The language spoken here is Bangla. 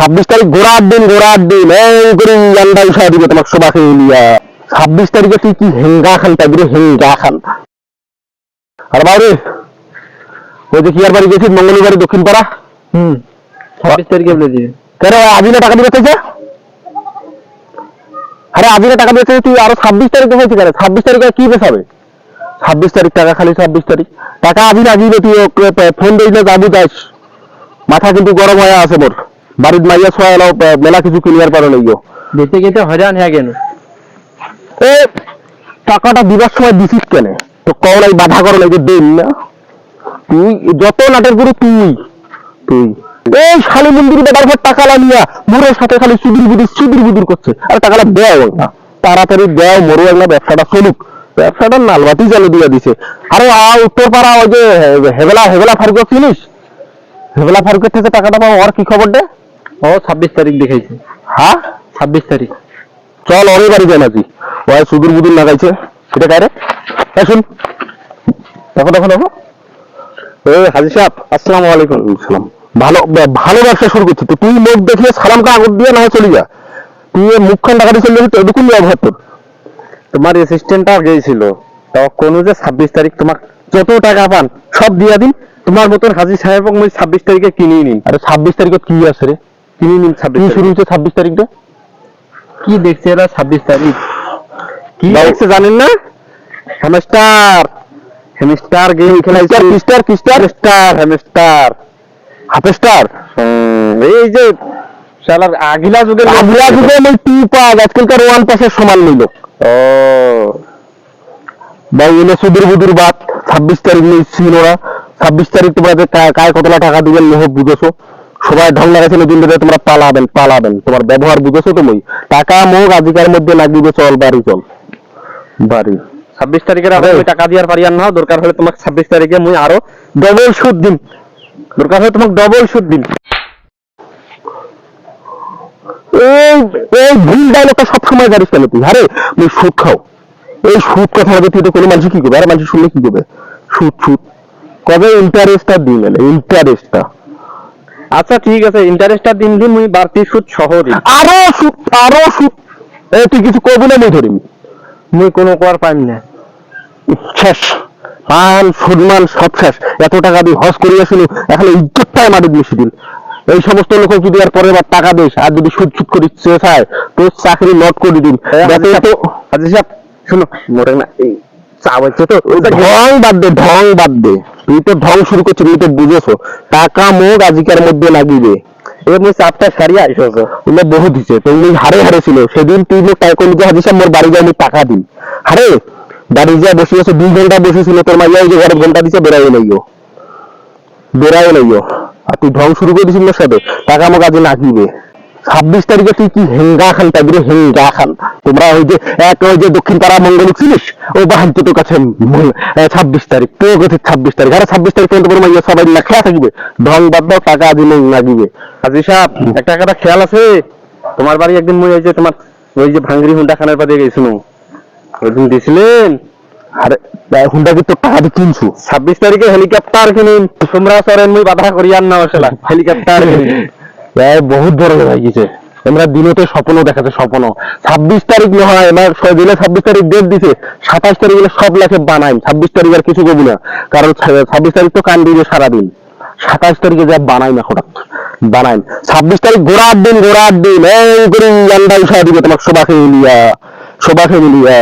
ছাব্বিশ তারিখ ঘোরার দিন ঘোরার দিন। এই করে আন্ডা উঠা দিবে তোমাকে সবাকে লিয়া ছাব্বিশ তারিখে তুই কি হেঙ্গা খান তাই হেঙ্গা খান। আর বাবরে ওই যে কি আর বাড়ি গেছিস মঙ্গলী বাড়ি দক্ষিণ পাড়া? হুম ছাব্বিশ তারিখে বলে দিবে। কেন আজিনা টাকা দিবে চাইছে? আরে আজিনা টাকা দিতে তুই আরও ছাব্বিশ তারিখে হয়েছে কেন? ছাব্বিশ তারিখে কি বেসাবে ছাব্বিশ তারিখ টাকা খালি ছাব্বিশ তারিখ। টাকা আজ লাগিয়ে তুই ফোন দিলে যাব যাইস মাথা কিন্তু গরম হয়ে আছে মোর। বাড়ির মাইয়া ছয় এলাও মেলা কিছু ক্লিয়ার পারো নাই যেতে যেতে হয়রান হয়ে গেল এ টাকাটা দিবার সময় দিছিস কেন? তো কওলাই বাধা করো নাই যে দিন না। তুই যত নাটের গুরু তুই। তুই। এই শালি মন্দির বেটার পর টাকা লামিয়া মোরের সাথে খালি সুদির বুদির সুদির বুদির করছে আর টাকাটা দেও না। তাড়াতাড়ি দেও মরু না ব্যবসাটা চলুক। ব্যবসাটা নালবাতি চালু দিয়ে দিছে। আরে আ উত্তর পাড়া ওই যে হেবেলা হেবেলা ফারুক চিনিস হেবেলা ফারুকের থেকে টাকাটা পাবো। আর কি খবর দে? ও ছাব্বিশ তারিখ দেখাইছে। হ্যাঁ? ছাব্বিশ তারিখ। চল ওরে বাড়ি সুদূর বুদুর লাগাইছে সেটা কারে? শুন। দেখো দেখো দেখো। হাজি সাহেব আসসালামু আলাইকুম। সালাম ভালো ভালো ব্যবসা শুরু করছি তো। তুই মুখ দেখিয়ে সালামটা আগর দিয়ে না চলে যা। তুই মুখখান দিয়ে চলে যাবি তো এটুকুন ব্যবহার তোর তোমার অ্যাসিস্ট্যান্টটা গেছিল। তখন যে ছাব্বিশ তারিখ তোমার যত টাকা পান সব দিয়া দিন। তোমার মতন হাজি সাহেব মুই ছাব্বিশ তারিখে কিনে নিন। আরে ছাব্বিশ তারিখে কি আছে রে? নিন ছাব্বিশ শুরু হয়েছে ছাব্বিশ তারিখটা? কি দেখছে এরা ছাব্বিশ তারিখ? কি দেখছে জানেন না? হ্যামস্টার হ্যামস্টার গেম খেলাইছে। কিস্টার কিস্টার স্টার হ্যামস্টার হাফেস্টার এই যে শালার আগিলা যুগের আমরা যুগে ওই টু পাস আজকালকার ওয়ান পাসের সমান নিল ও। ভাই এনে সুদূর বুদুর বাদ। ছাব্বিশ তারিখ নিচ্ছিল ওরা। ছাব্বিশ তারিখ তোমাদের কায় কতলা টাকা দিবেন মোহ বুঝেছ? সবাই ঢং লাগাইছিল দিন ধরে তোমরা পালাবেন পালাবেন। তোমার ব্যবহার বুঝেছ তুমি? টাকা মোহ আজিকার মধ্যে লাগিবে চল বাড়ি চল। বাড়ি। ছাব্বিশ তারিখের আগে আমি টাকা দিয়ার পারি আর না দরকার হলে তোমাকে ছাব্বিশ তারিখে মুই আরও ডবল সুদ দিন দরকার হলে তোমাকে ডবল সুদ দিন এই এই ভুল ডায়লগটা সবসময় জানিস কেন তুই? আরে তুই সুদ খাও। এই সুদ কথা হবে তুই তো কোনো মানুষ কি করবে? আর মানুষ শুনলে কি করবে? সুদ সুদ। কবে ইন্টারেস্টটা দিন ইন্টারেস্টটা আচ্ছা ঠিক আছে ইন্টারেস্টটা দিন দিন মুই বাড়তি সুদ সহ দিন আরও সুদ আরও সুদ। এই তুই কিছু করবি না মই ধরিম। মুই কোনো কর পাইম না। শেষ। মান সম্মান সব শেষ। এত টাকা দিয়ে হজ করিয়া শুনি এখন ইজ্জতটাই মাটির মিশি দিন এই সমস্ত লোক যদি আর পরের বার টাকা দিস আর যদি সুদ সুদ করি চায় তোর চাকরি নট করে দিন তো শুনো মোটে না এই চা বলছে তো ঢং বাদ দে ঢং বাদ দে। তুই ঢং শুরু করছিস তুই তো বুঝেছ। টাকা মোগ আজিকার মধ্যে লাগিবে। চাপটা সারিয়া আইসো ওগুলো বহু দিছে তো ওগুলো হারে হারে ছিল। সেদিন তুই মোক টাকা করলি যে মোর বাড়ি যাই আমি টাকা দিন হারে বাড়ি যা বসে আছে দুই ঘণ্টা বসেছিল তোর মাইয়া যে ঘরে ঘণ্টা দিছে বেড়াই লাইও বেড়াই লাইও আর তুই ঢং শুরু করে দিছিস মোর সাথে টাকা মোক আজ লাগিবে। ছাব্বিশ তারিখে তুই কি হেঙ্গা খান তাই হেঙ্গা খান। তোমরা ওই যে এক ওই যে দক্ষিণ পাড়া মঙ্গলিক ছিলিস ও বাহান্ত তোর কাছে ছাব্বিশ তারিখ। তোর কাছে ছাব্বিশ তারিখ। আরে ছাব্বিশ তারিখ পর্যন্ত বড় মাইয়া সবাই না খেয়া থাকবে। ঢং বাদ দাও টাকা আজ লাগিবে। হাজি সাহেব একটা কথা খেয়াল আছে? তোমার বাড়ি একদিন মুই ওই যে তোমার ওই যে ভাঙ্গরি হুন্ডা খানার পাতে গেছিল? ওইদিন দিছিলেন আরে হুন্ডা কি তোর টাকা দিয়ে কিনছু? ছাব্বিশ তারিখে হেলিকপ্টার কিনুন তোমরা সরেন মুই বাধা করিয়ান না আসলে হেলিকপ্টার কিনুন প্রায় বহুত ধরনের হয়ে গেছে। আমরা দিনতে স্বপ্ন দেখাতে স্বপ্ন ছাব্বিশ তারিখ নহয় আমার ছয় দিনে ছাব্বিশ তারিখ ডেট দিছে, সাতাশ তারিখ সব লেখে বানাই, ছাব্বিশ তারিখ আর কিছু করব না। কারণ ছাব্বিশ তারিখ তো কান দিবে সারাদিন। সাতাশ তারিখে যা বানাই না হঠাৎ, বানাই। ছাব্বিশ তারিখ ঘোরার দিন ঘোরার দিন, এই করে আন্ডা উঠা দিবে তোমার সবাকে মিলিয়া সবাকে মিলিয়া।